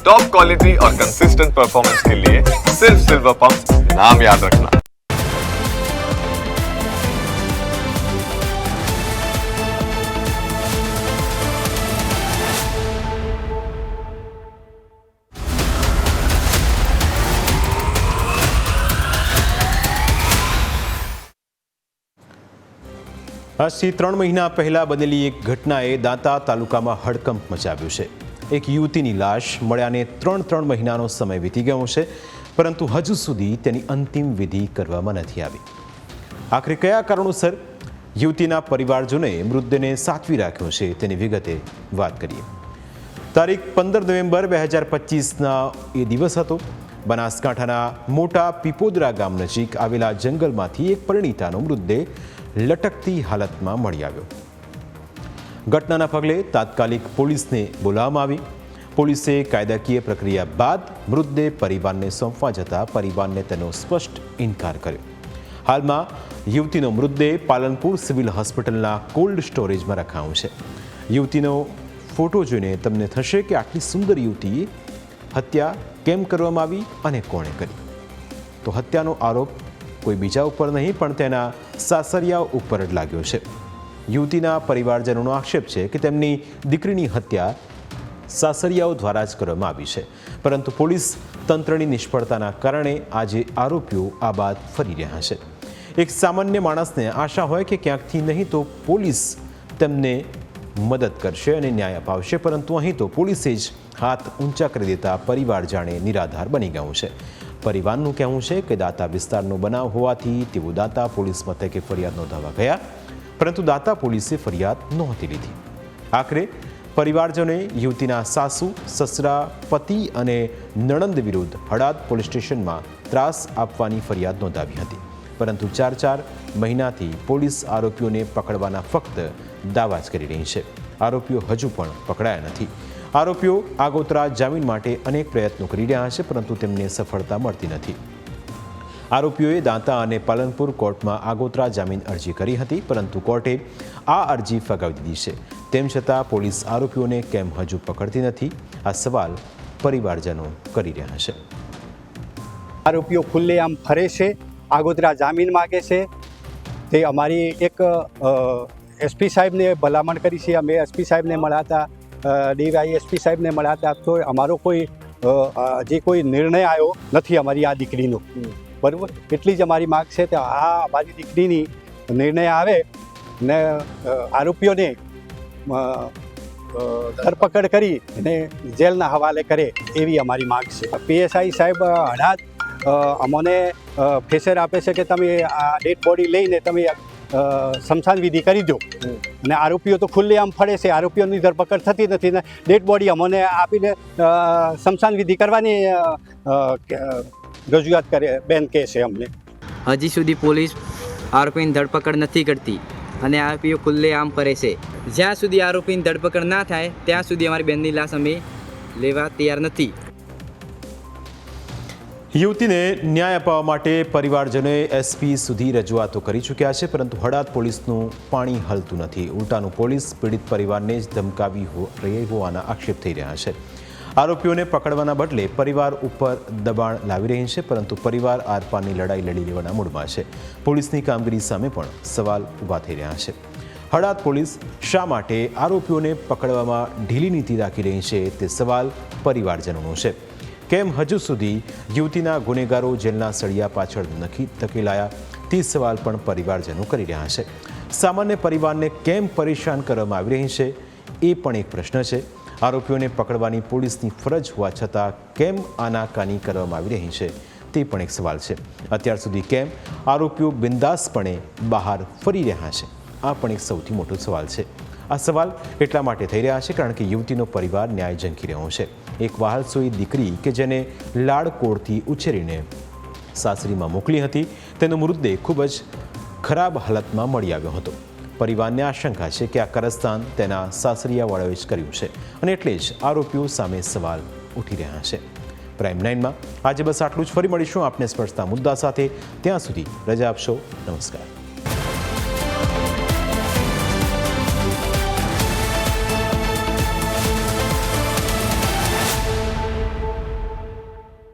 Top quality और consistent performance के लिए सिर्फ सिल्वर पंप नाम याद रखना આજથી ત્રણ મહિના પહેલા બનેલી એક ઘટનાએ દાંતા તાલુકામાં હડકંપ મચાવ્યો છે એક યુવતીની લાશ મળ્યાને ત્રણ ત્રણ મહિનાનો સમય વીતી ગયો છે, પરંતુ હજુ સુધી તેની અંતિમ વિધિ કરવામાં નથી આવી. આખરે કયા કારણોસર યુવતીના પરિવારજનોએ મૃતદેહને સાચવી રાખ્યો છે તેની વિગતે વાત કરીએ. તારીખ પંદર નવેમ્બર બે હજાર પચીસના એ દિવસ હતો. બનાસકાંઠાના મોટા પીપોદરા ગામ નજીક આવેલા જંગલમાંથી એક પરિણીતાનો મૃતદેહ લટકતી હાલતમાં મળી આવ્યો. ઘટનાના પગલે તાત્કાલિક પોલીસને બોલાવવામાં આવી. પોલીસે કાયદાકીય પ્રક્રિયા બાદ મૃતદેહ પરિવારને સોંપવા જતાં પરિવારને તેનો સ્પષ્ટ ઇનકાર કર્યો. હાલમાં યુવતીનો મૃતદેહ પાલનપુર સિવિલ હોસ્પિટલના કોલ્ડ સ્ટોરેજમાં રખાયો છે. યુવતીનો ફોટો જોઈને તમને થશે કે આટલી સુંદર યુવતીએ હત્યા કેમ કરવામાં આવી અને કોણે કરી? તો હત્યાનો આરોપ કોઈ બીજા ઉપર નહીં, પણ તેના સાસરિયા ઉપર જ લાગ્યો છે. યુવતીના પરિવારજનોનો આક્ષેપ છે કે તેમની દીકરીની હત્યા સાસરિયાઓ દ્વારા જ કરવામાં આવી છે. પરંતુ પોલીસ તંત્રની નિષ્ફળતાના કારણે આજે આરોપીઓ આ બાદ ફરી રહ્યા છે. એક સામાન્ય માણસને આશા હોય કે ક્યાંકથી નહીં તો પોલીસ તેમને મદદ કરશે અને ન્યાય અપાવશે, પરંતુ અહીં તો પોલીસે જ હાથ ઊંચા કરી દેતા પરિવાર જાણે નિરાધાર બની ગયું છે. પરિવારનું કહેવું છે કે દાતા વિસ્તારનો બનાવ હોવાથી તેઓ દાતા પોલીસ મથકે ફરિયાદ નોંધાવા ગયા. પરંતુ દાતા પોલીસે ફરિયાદ નહોતી લીધી. આખરે પરિવારજનોએ યુવતીના સાસુ, સસરા, પતિ અને નણંદ વિરુદ્ધ હડાદ પોલીસ સ્ટેશનમાં ત્રાસ આપવાની ફરિયાદ નોંધાવી હતી. પરંતુ ચાર ચાર મહિનાથી પોલીસ આરોપીઓને પકડવાના ફક્ત દાવા જ કરી રહી છે. આરોપીઓ હજુ પણ પકડાયા નથી. આરોપીઓ આગોતરા જામીન માટે અનેક પ્રયત્નો કરી રહ્યા છે, પરંતુ તેમને સફળતા મળતી નથી. આરોપીઓએ દાંતા અને પાલનપુર કોર્ટમાં આગોતરા જામીન અરજી કરી હતી, પરંતુ કોર્ટે આ અરજી ફગાવી દીધી છે. તેમ છતાં પોલીસ આરોપીઓને કેમ હજુ પકડતી નથી, આ સવાલ પરિવારજનો કરી રહ્યા છે. આરોપીઓ ખુલ્લેઆમ ફરે છે, આગોતરા જામીન માગે છે. તે અમારી એક એસપી સાહેબને ભલામણ કરી છે. અમે એસપી સાહેબને મળ્યા હતા ડીવાય એસપી સાહેબને મળ્યા હતા તો અમારો કોઈ જે કોઈ નિર્ણય આવ્યો નથી અમારી આ દીકરીનો. બરાબર? એટલી જ અમારી માગ છે કે આ અમારી દીકરીની નિર્ણય આવે ને આરોપીઓને ધરપકડ કરી અને જેલના હવાલે કરે એવી અમારી માગ છે. પીએસઆઈ સાહેબ હડાદ અ, અમને ફેસેર આપે છે કે તમે આ ડેડ બોડી લઈને તમે અ, વિધિ કરી દો. અને આરોપીઓ તો ખુલ્લેઆમ ફળે છે. આરોપીઓની ધરપકડ થતી નથી ને ડેડ બોડી અમને આપીને અ, વિધિ કરવાની રજૂઆત કરે બેન કહે છે અમને. હજી સુધી પોલીસ આરોપીની ધરપકડ નથી કરતી અને આરોપીઓ ખુલ્લે આમ કરે છે. જ્યાં સુધી આરોપીની ધરપકડ ના થાય ત્યાં સુધી અમારી બેનની લાશ અમે લેવા તૈયાર નથી. યુવતીને ન્યાય અપાવવા માટે પરિવારજનોએ એસપી સુધી રજૂઆતો કરી ચૂક્યા છે પરંતુ હડાદ પોલીસનું પાણી હલતું નથી. ઉલટાનું પોલીસ પીડિત પરિવારને જ ધમકાવી હો- રહી હોવાના આક્ષેપ થઈ રહ્યા છે. આરોપીઓને પકડવાના બદલે પરિવાર ઉપર દબાણ લાવી રહી છે, પરંતુ પરિવાર આરપારની લડાઈ લડી લેવાના મૂડમાં છે. પોલીસની કામગીરી સામે પણ સવાલ ઊભા થઈ રહ્યા છે. હડાદ પોલીસ શા માટે આરોપીઓને પકડવામાં ઢીલી નીતિ રાખી રહી છે, તે સવાલ પરિવારજનોનો છે. કેમ હજુ સુધી યુવતીના ગુનેગારો જેલના સળિયા પાછળ નખી ધકેલાયા, તે સવાલ પણ પરિવારજનો કરી રહ્યા છે. સામાન્ય પરિવારને કેમ પરેશાન કરવામાં આવી રહી છે, એ પણ એક પ્રશ્ન છે. આરોપીઓને પકડવાની પોલીસની ફરજ હોવા છતાં કેમ આનાકાની કરવામાં આવી રહી છે તે પણ એક સવાલ છે. અત્યાર સુધી કેમ આરોપીઓ બિંદાસપણે બહાર ફરી રહ્યા છે? આ પણ એક સૌથી મોટો સવાલ છે. આ સવાલ એટલા માટે થઈ રહ્યા છે કારણ કે યુવતીનો પરિવાર ન્યાય ઝંખી રહ્યો છે. એક વહાલસોઈ દીકરી કે જેને લાડકોડથી ઉછેરીને સાસરીમાં મોકલી હતી, તેનો મૃતદેહ ખૂબ જ ખરાબ હાલતમાં મળી આવ્યો હતો. પરિવારને આશંકા છે કે આ કરસ્તાન તેના સાસરિયાવાળાએ જ કર્યું છે. અને એટલે જ આરોપીઓ સામે સવાલ ઉઠી રહ્યા છે. પ્રાઇમ નાઇનમાં આજે બસ આટલું જ. ફરી મળીશું આપને સ્પર્શતા મુદ્દા સાથે. ત્યાં સુધી રજા આપશો. નમસ્કાર.